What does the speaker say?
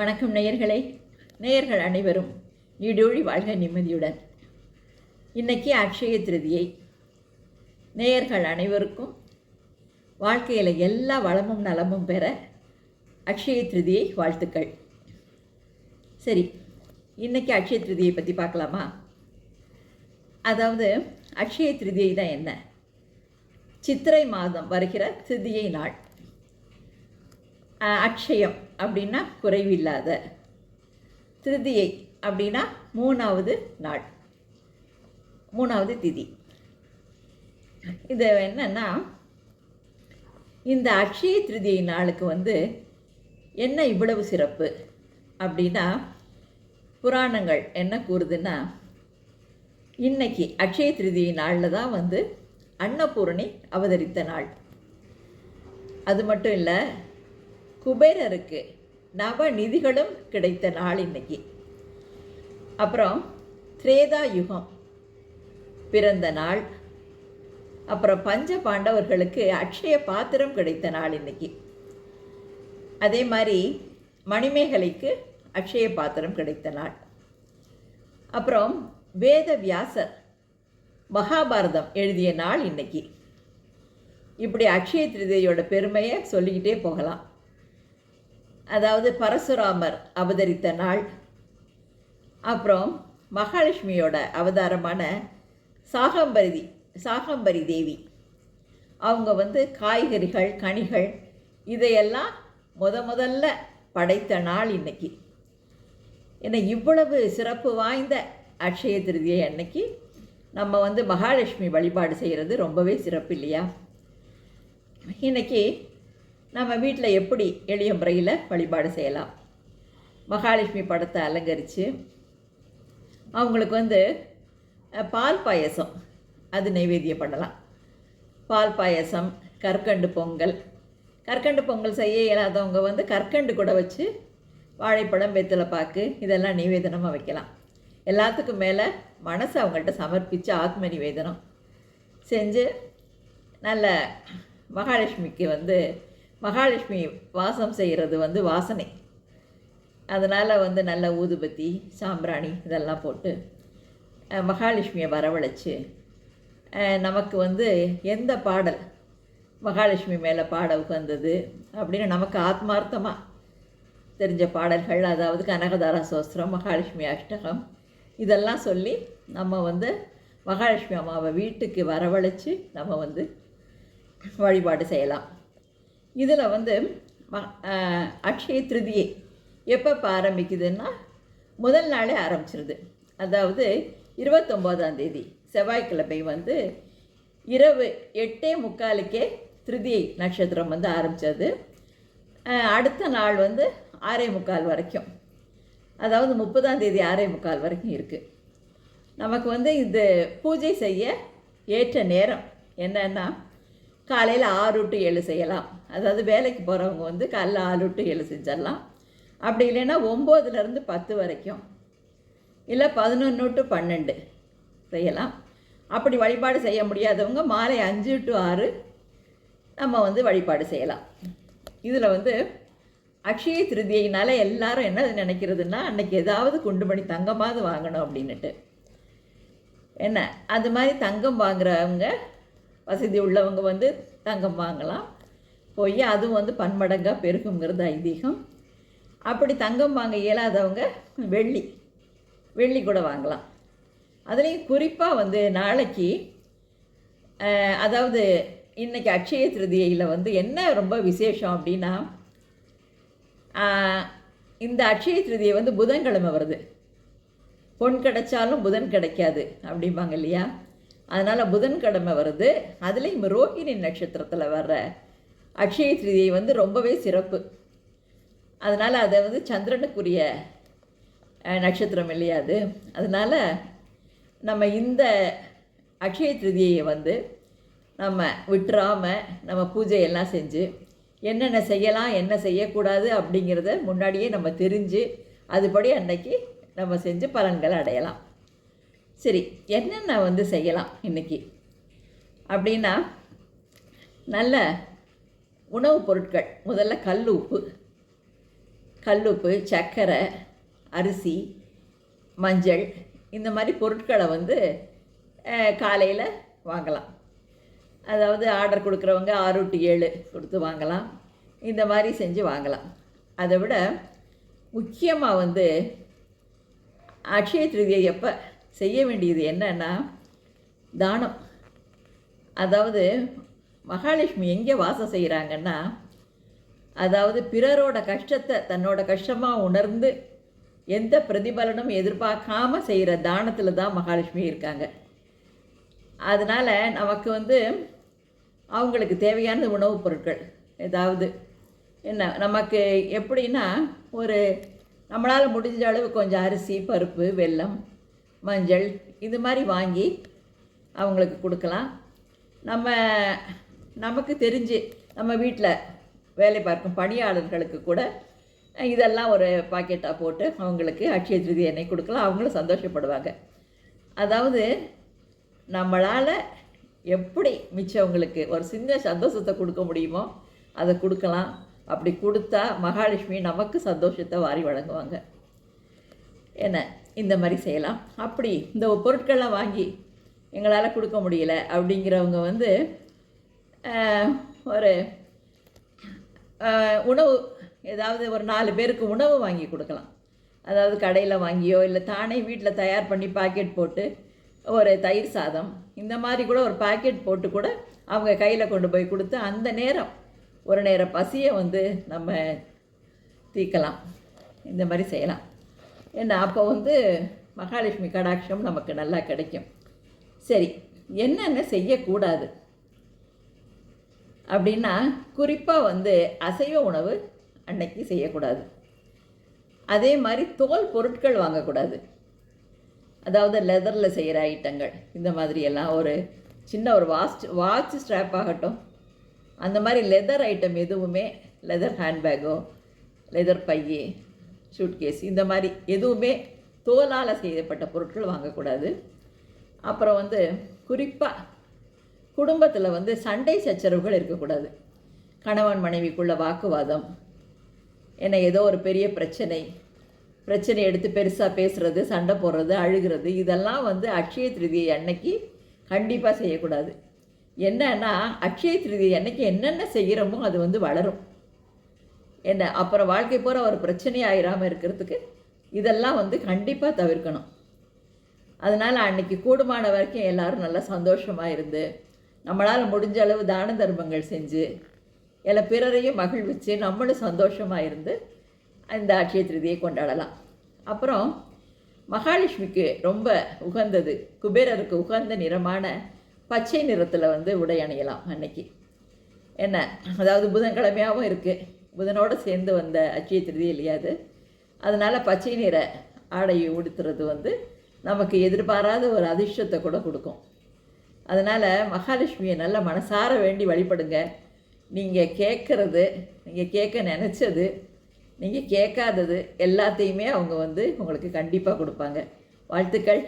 வணக்கம் நேயர்களே. நேயர்கள் அனைவரும் நீடோழி வாழ்க நிம்மதியுடன். இன்றைக்கி அக்ஷய திருதியை நேயர்கள் அனைவருக்கும் வாழ்க்கையில் எல்லா வளமும் நலமும் பெற அக்ஷய திருதியை வாழ்த்துக்கள். சரி இன்றைக்கி அக்ஷய திருதியை பற்றி பார்க்கலாமா? அதாவது அக்ஷய திருதியை தான் என்ன? சித்திரை மாதம் வருகிற திருதியை நாள். அக்ஷயம் அப்படின்னா குறைவில்லாத. திருதியை அப்படின்னா மூணாவது நாள். மூணாவது திதி. இது என்னன்னா இந்த அக்ஷய திருதியை நாளுக்கு வந்து என்ன இவ்வளவு சிறப்பு அப்படின்னா புராணங்கள் என்ன கூறுதுன்னா இன்னைக்கு அக்ஷய திருதியை நாளில் தான் வந்து அன்னபூரணி அவதரித்த நாள். அது மட்டும் இல்லை குபேரருக்கு நவ நிதிகளும் கிடைத்த நாள் இன்னைக்கு அப்புறம் திரேதா யுகம் பிறந்த நாள். அப்புறம் பஞ்ச பாண்டவர்களுக்கு அக்ஷய பாத்திரம் கிடைத்த நாள் இன்னைக்கு அதே மாதிரி மணிமேகலைக்கு அக்ஷய பாத்திரம் கிடைத்த நாள். அப்புறம் வேத வியாசர் மகாபாரதம் எழுதிய நாள் இன்னைக்கு. இப்படி அக்ஷய திருதையோட பெருமையை சொல்லிக்கிட்டே போகலாம். அதாவது பரசுராமர் அவதரித்த நாள். அப்புறம் மகாலட்சுமியோட அவதாரமான சாகம்பரிதி சாகம்பரி தேவி. அவங்க வந்து காய்கறிகள் கனிகள் இதையெல்லாம் முத முதல்ல படைத்த நாள் இன்னைக்கு. ஏன்னா இவ்வளவு சிறப்பு வாய்ந்த அக்ஷய திருதியை அன்னைக்கு நம்ம வந்து மகாலட்சுமி வழிபாடு செய்கிறது ரொம்பவே சிறப்பு இல்லையா? இன்னைக்கு நம்ம வீட்டில் எப்படி எளிய முறையில் வழிபாடு செய்யலாம்? மகாலட்சுமி படத்தை அலங்கரித்து அவங்களுக்கு வந்து பால் பாயசம் அது நைவேத்தியம் பண்ணலாம். பால் பாயசம் கற்கண்டு பொங்கல். கற்கண்டு பொங்கல் செய்ய இயலாதவங்க வந்து கற்கண்டு கூட வச்சு வாழைப்பழம் வெத்தலை பாக்கு இதெல்லாம் நிவேதனமாக வைக்கலாம். எல்லாத்துக்கும் மேலே மனசை அவங்கள்ட்ட சமர்ப்பித்து ஆத்ம நிவேதனம். செஞ்சு நல்ல மகாலட்சுமிக்கு வந்து மகாலட்சுமி வாசம் செய்கிறது வந்து வாசனை. அதனால் வந்து நல்ல ஊதுபத்தி சாம்பிராணி இதெல்லாம் போட்டு மகாலட்சுமியை வரவழைச்சு நமக்கு வந்து எந்த பாடல் மகாலட்சுமி மேலே பாட உகந்தது அப்படின்னு நமக்கு ஆத்மார்த்தமாக தெரிஞ்ச பாடல்கள் அதாவது கனகதாரா சோஸ்திரம் மகாலட்சுமி அஷ்டகம் இதெல்லாம் சொல்லி நம்ம வந்து மகாலட்சுமி அம்மாவை வீட்டுக்கு வரவழைச்சு நம்ம வந்து வழிபாடு செய்யலாம். இதில் வந்து அக்ஷய திருதியை எப்போ ஆரம்பிக்குதுன்னா முதல் நாளே ஆரம்பிச்சிருது. அதாவது இருபத்தொம்போதாம் தேதி செவ்வாய்க்கிழமை வந்து இரவு எட்டே முக்காலுக்கே திருதியை நட்சத்திரம் வந்து ஆரம்பித்தது அடுத்த நாள் வந்து ஆறே முக்கால் வரைக்கும். அதாவது முப்பதாம் தேதி ஆறே முக்கால் வரைக்கும் இருக்குது நமக்கு வந்து இது பூஜை செய்ய ஏற்ற நேரம் என்னன்னா காலையில் ஆறு டு ஏழு செய்யலாம். அதாவது வேலைக்கு போகிறவங்க வந்து காலைல ஆளுட்டு ஏழு செஞ்சிடலாம். அப்படி இல்லைன்னா ஒம்போதுலேருந்து பத்து வரைக்கும். இல்லை பதினொன்று டு பன்னெண்டு செய்யலாம். அப்படி வழிபாடு செய்ய முடியாதவங்க மாலை அஞ்சு டு ஆறு நம்ம வந்து வழிபாடு செய்யலாம். இதில் வந்து அக்ஷய திருதியினால் எல்லாரும் என்ன நினைக்கிறதுன்னா அன்னைக்கு ஏதாவது குண்டுமணி தங்கமாவது வாங்கணும் அப்படின்னுட்டு. என்ன? அது மாதிரி தங்கம் வாங்குறவங்க வசதி உள்ளவங்க வந்து தங்கம் வாங்கலாம். போய் அதுவும் வந்து பன்மடங்காக பெருகுங்கிறது ஐதீகம். அப்படி தங்கம் வாங்க இயலாதவங்க வெள்ளி வெள்ளி கூட வாங்கலாம். அதுலேயும் குறிப்பாக வந்து நாளைக்கு அதாவது இன்றைக்கி அக்ஷய திருதியையில் வந்து என்ன ரொம்ப விசேஷம் அப்படின்னா இந்த அக்ஷய திருதியை வந்து புதன்கிழமை வருது. பொன் கிடைச்சாலும் புதன் கிடைக்காது அப்படிம்பாங்க இல்லையா? அதனால் புதன்கிழமை வருது. அதுலேயும் ரோஹிணி நட்சத்திரத்தில் வர்ற அக்ஷய திருதியை வந்து ரொம்பவே சிறப்பு. அதனால் அதை வந்து சந்திரனுக்குரிய நட்சத்திரம் இல்லையா அது? அதனால் நம்ம இந்த அக்ஷய திருதியை வந்து நம்ம விட்டுறாம நம்ம பூஜையெல்லாம் செஞ்சு என்னென்ன செய்யலாம் என்ன செய்யக்கூடாது அப்படிங்கிறத முன்னாடியே நம்ம தெரிஞ்சு அதுபடி அன்னைக்கு நம்ம செஞ்சு பலன்களை அடையலாம். சரி என்னென்ன வந்து செய்யலாம் இன்னைக்கு? அப்படின்னா நல்ல உணவுப் பொருட்கள். முதல்ல கல் உப்பு. கல்லுப்பு சர்க்கரை அரிசி மஞ்சள். இந்த மாதிரி பொருட்களை வந்து காலையில் வாங்கலாம். அதாவது ஆர்டர் கொடுக்குறவங்க ஆறு டு ஏழு கொடுத்து வாங்கலாம். இந்த மாதிரி செஞ்சு வாங்கலாம். அதை விட முக்கியமாக வந்து அக்ஷய திருதியை எப்போ செய்ய வேண்டியது என்னன்னா தானம். அதாவது மகாலட்சுமி எங்கே வாசம் செய்கிறாங்கன்னா அதாவது பிறரோட கஷ்டத்தை தன்னோட கஷ்டமாக உணர்ந்து எந்த பிரதிபலனும் எதிர்பார்க்காம செய்கிற தானத்தில் தான் மகாலட்சுமி இருக்காங்க. அதனால் நமக்கு வந்து அவங்களுக்கு தேவையான உணவுப் பொருட்கள் ஏதாவது என்ன நமக்கு எப்படின்னா ஒரு நம்மளால் முடிஞ்ச அளவு கொஞ்சம் அரிசி பருப்பு வெல்லம் மஞ்சள் இது மாதிரி வாங்கி அவங்களுக்கு கொடுக்கலாம். நம்ம நமக்கு தெரிஞ்சு நம்ம வீட்டில் வேலை பார்க்கும் பணியாளர்களுக்கு கூட இதெல்லாம் ஒரு பாக்கெட்டாக போட்டு அவங்களுக்கு அட்சய திருதி எண்ணெய் கொடுக்கலாம். அவங்களும் சந்தோஷப்படுவாங்க. அதாவது நம்மளால் எப்படி மிச்சவங்களுக்கு ஒரு சின்ன சந்தோஷத்தை கொடுக்க முடியுமோ அதை கொடுக்கலாம். அப்படி கொடுத்தா மகாலட்சுமி நமக்கு சந்தோஷத்தை வாரி வழங்குவாங்க. என்ன? இந்த மாதிரி செய்யலாம். அப்படி இந்த பொருட்கள்லாம் வாங்கி எங்களால் கொடுக்க முடியல அப்படிங்கிறவங்க வந்து ஒரு உணவு ஏதாவது ஒரு நாலு பேருக்கு உணவு வாங்கி கொடுக்கலாம். அதாவது கடையில் வாங்கியோ இல்லை தானே வீட்டில் தயார் பண்ணி பாக்கெட் போட்டு ஒரு தயிர் சாதம் இந்த மாதிரி கூட ஒரு பாக்கெட் போட்டு கூட அவங்க கையில் கொண்டு போய் கொடுத்து அந்த நேரம் ஒரு நேரம் பசியை வந்து நம்ம தீக்கலாம். இந்த மாதிரி செய்யலாம். ஏன்னா அப்போ வந்து மகாலட்சுமி கடாட்சம் நமக்கு நல்லா கிடைக்கும். சரி என்னென்ன செய்யக்கூடாது? அப்படின்னா குறிப்பாக வந்து அசைவ உணவு அன்னைக்கு செய்யக்கூடாது. அதே மாதிரி தோல் பொருட்கள் வாங்கக்கூடாது. அதாவது லெதரில் செய்கிற ஐட்டங்கள் இந்த மாதிரி எல்லாம் ஒரு சின்ன ஒரு வாட்ச் வாட்ச் ஸ்ட்ராப் ஆகட்டும். அந்த மாதிரி லெதர் ஐட்டம் எதுவுமே லெதர் ஹேண்ட்பேக்கோ லெதர் பையே சூட்கேஸ் இந்த மாதிரி எதுவுமே தோலால் செய்யப்பட்ட பொருட்கள் வாங்கக்கூடாது. அப்புறம் வந்து குறிப்பாக குடும்பத்தில் வந்து சண்டை சச்சரவுகள் இருக்கக்கூடாது. கணவன் மனைவிக்குள்ள வாக்குவாதம் என்ன ஏதோ ஒரு பெரிய பிரச்சனை பிரச்சனை எடுத்து பெருசாக பேசுகிறது சண்டை போடுறது அழுகிறது இதெல்லாம் வந்து அக்ஷய திருதியை அன்னைக்கு கண்டிப்பாக செய்யக்கூடாது. என்னன்னா அக்ஷய திருதியை அன்னைக்கு என்னென்ன செய்கிறோமோ அது வந்து வளரும். என்ன அப்புறம் வாழ்க்கை போகிற ஒரு பிரச்சனை ஆயிராமல் இருக்கிறதுக்கு இதெல்லாம் வந்து கண்டிப்பாக தவிர்க்கணும். அதனால் அன்றைக்கி கூடுமான வரைக்கும் எல்லோரும் நல்லா சந்தோஷமாக இருந்து நம்மளால் முடிஞ்ச அளவு தான தர்மங்கள் செஞ்சு எல்லா பிறரையும் மகிழ்விச்சு நம்மளும் சந்தோஷமாக இருந்து இந்த அட்சய திருதியை கொண்டாடலாம். அப்புறம் மகாலட்சுமிக்கு ரொம்ப உகந்தது. குபேரருக்கு உகந்த நிறமான பச்சை நிறத்தில் வந்து உடை அணியலாம் அன்னைக்கு. என்ன? அதாவது புதன்கிழமையாகவும் இருக்குது புதனோடு சேர்ந்து வந்த அட்சய திருதி இல்லையாது அதனால் பச்சை நிற ஆடையை உடுத்துறது வந்து நமக்கு எதிர்பாராத ஒரு அதிர்ஷ்டத்தை கூட கொடுக்கும். அதனால் மகாலட்சுமியை நல்ல மனசார வேண்டி வழிபடுங்க. நீங்கள் கேட்குறது நீங்கள் கேட்க நினச்சது நீங்கள் கேட்காதது எல்லாத்தையுமே அவங்க வந்து உங்களுக்கு கண்டிப்பாக கொடுப்பாங்க. வாழ்த்துக்கள்.